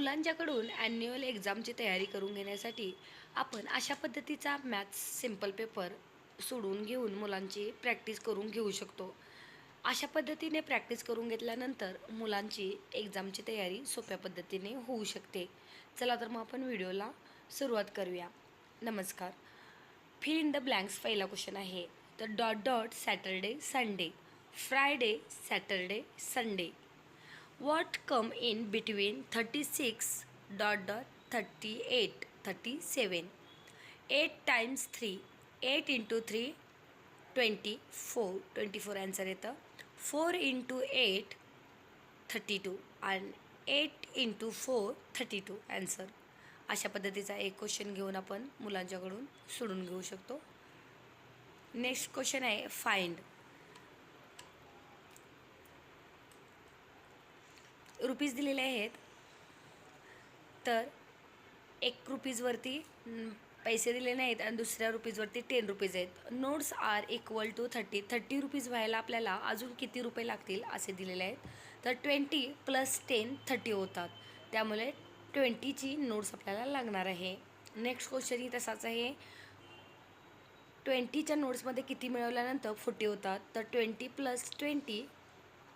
मुलांच्याकडून annual एक्झामची तयारी करून घेण्यासाठी आपण अशा पद्धतीचा मॅथ्स सिंपल पेपर सोडून घेऊन मुलांची प्रॅक्टिस करून घेऊ शकतो. अशा पद्धतीने प्रॅक्टिस करून घेतल्यानंतर मुलांची एक्झामची तयारी सोप्या पद्धतीने होऊ शकते. चला तर मग आपण व्हिडिओला सुरुवात करूया. नमस्कार. फिल इन द ब्लँक्स पहिला क्वेश्चन आहे. तर dot dot Saturday Sunday Friday Saturday Sunday what come in between 36 dot dot 38 37 8 times 3 8 into 3 24 24 answer येतं 4 इंटू एट थर्टी टू आणि eight into four thirty two answer अशा पद्धतीचा एक question घेऊन आपण मुलांच्याकडून सोडून घेऊ शकतो. नेक्स्ट क्वेश्चन आहे फाइंड रुपीज दिलेले आहेत. तर एक रुपीजवरती पैसे दिले नाहीत आणि दुसऱ्या रुपीजवरती टेन रुपीज आहेत. Notes are equal to thirty thirty rupees व्हायला आपल्याला अजून किती रुपये लागतील असे दिलेले आहेत. तर ट्वेंटी प्लस टेन थर्टी होतात. त्यामुळे ट्वेंटीची नोट्स आपल्याला लागणार आहे. नेक्स्ट क्वेश्चनही तसाच आहे. ट्वेंटीच्या नोट्समध्ये किती मिळवल्यानंतर फोर्टी होतात. तर ट्वेंटी प्लस ट्वेंटी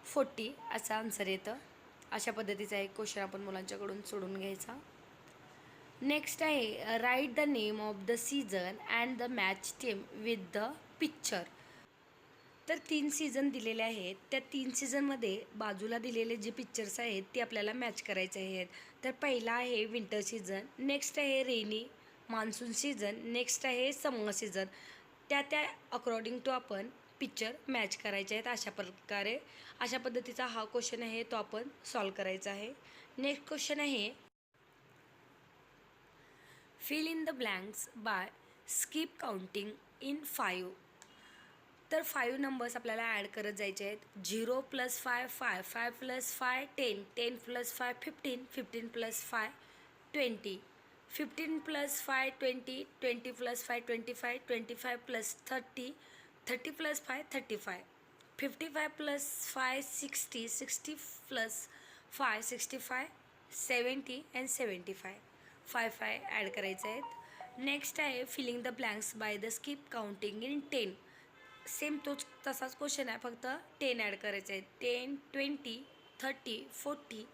फोर्टी असं आन्सर येतं. अशा पद्धतीचा एक क्वेश्चन आपण मुलांच्याकडून सोडून घ्यायचा. नेक्स्ट आहे write the name of the season and the match team with the picture तर तीन सीझन दिलेले आहेत. त्या तीन सीझनमध्ये बाजूला दिलेले जे पिक्चर्स आहेत ते आपल्याला मॅच करायचे आहेत. तर पहिला आहे विंटर सीझन नेक्स्ट आहे रेनी मान्सून सीझन नेक्स्ट आहे समर सीझन त्या त्या अकॉर्डिंग टू आपण पिक्चर मॅच करायचे आहेत अशा प्रकारे. अशा पद्धतीचा हा क्वेश्चन आहे तो आपण सॉल्व करायचा आहे. नेक्स्ट क्वेश्चन आहे fill in the blanks by skip counting in five तर फाईव्ह नंबर्स आपल्याला ॲड करत जायचे आहेत. Zero plus five five five plus five ten ten plus five fifteen fifteen plus five twenty fifteen plus five twenty twenty plus five twenty five twenty five plus thirty thirty plus five thirty five. Fifty five plus five sixty sixty plus five sixty five seventy and seventy five. Five five add करायचे आहेत. Next आहे filling the blanks by the skip counting in ten same तोच तसाच question आहे. फक्त ten add करायचे आहेत. Ten twenty thirty forty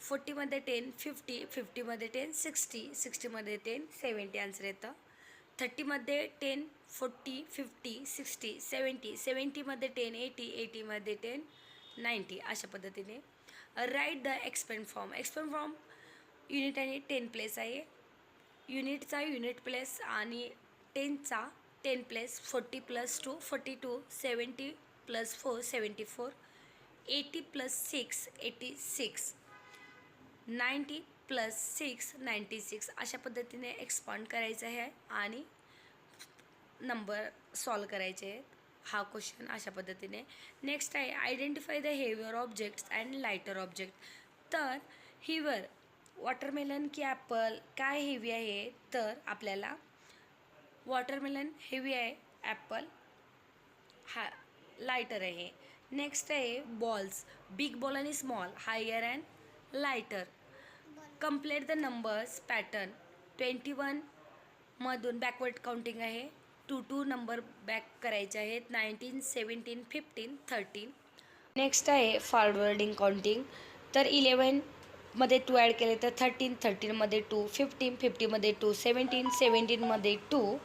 फोर्टीमध्ये टेन फिफ्टी फिफ्टीमध्ये टेन सिक्स्टी सिक्स्टीमध्ये टेन सेवन्टी आन्सर येतं. थर्टीमध्ये ten forty fifty sixty seventy सेवन्टीमध्ये ten eighty एटीमध्ये टेन नाईंटी अशा पद्धतीने. Write the expand form. Expand form unit आणि टेन प्लेस आहे. युनिटचा युनिट प्लेस आणि टेनचा ten place forty plus two forty two seventy plus four seventy four eighty plus six eighty six. Ninety plus six ninety six अशा पद्धतीने expand करायचं आहे आणि number solve करायचे आहेत. हा क्वेश्चन अशा पद्धतीने. नेक्स्ट आहे identify the heavier objects and lighter object तर हिवर वॉटरमेलन की ॲपल काय हेवी आहे? तर आपल्याला वॉटरमेलन हेवी आहे ॲपल हा लायटर आहे. नेक्स्ट आहे बॉल्स बिग बॉल आणि small higher and lighter complete the numbers pattern twenty वनमधून backward counting आहे. टू टू नंबर बॅक करायचे आहेत. Nineteen seventeen fifteen thirteen next आहे फॉरवर्डिंग काउंटिंग तर इलेवनमध्ये टू ॲड केले तर थर्टीन थर्टीनमध्ये टू फिफ्टीन फिफ्टीमध्ये टू सेवन्टीन सेवन्टीनमध्ये टू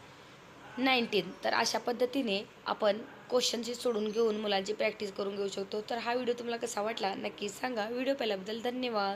नाईन्टीन तर अशा पद्धतीने आपण क्वेश्चनची सोडून घेऊन मुलांची प्रॅक्टिस करून घेऊ शकतो. तर हा व्हिडिओ तुम्हाला कसा वाटला नक्की सांगा. व्हिडिओ पाहिल्याबद्दल धन्यवाद.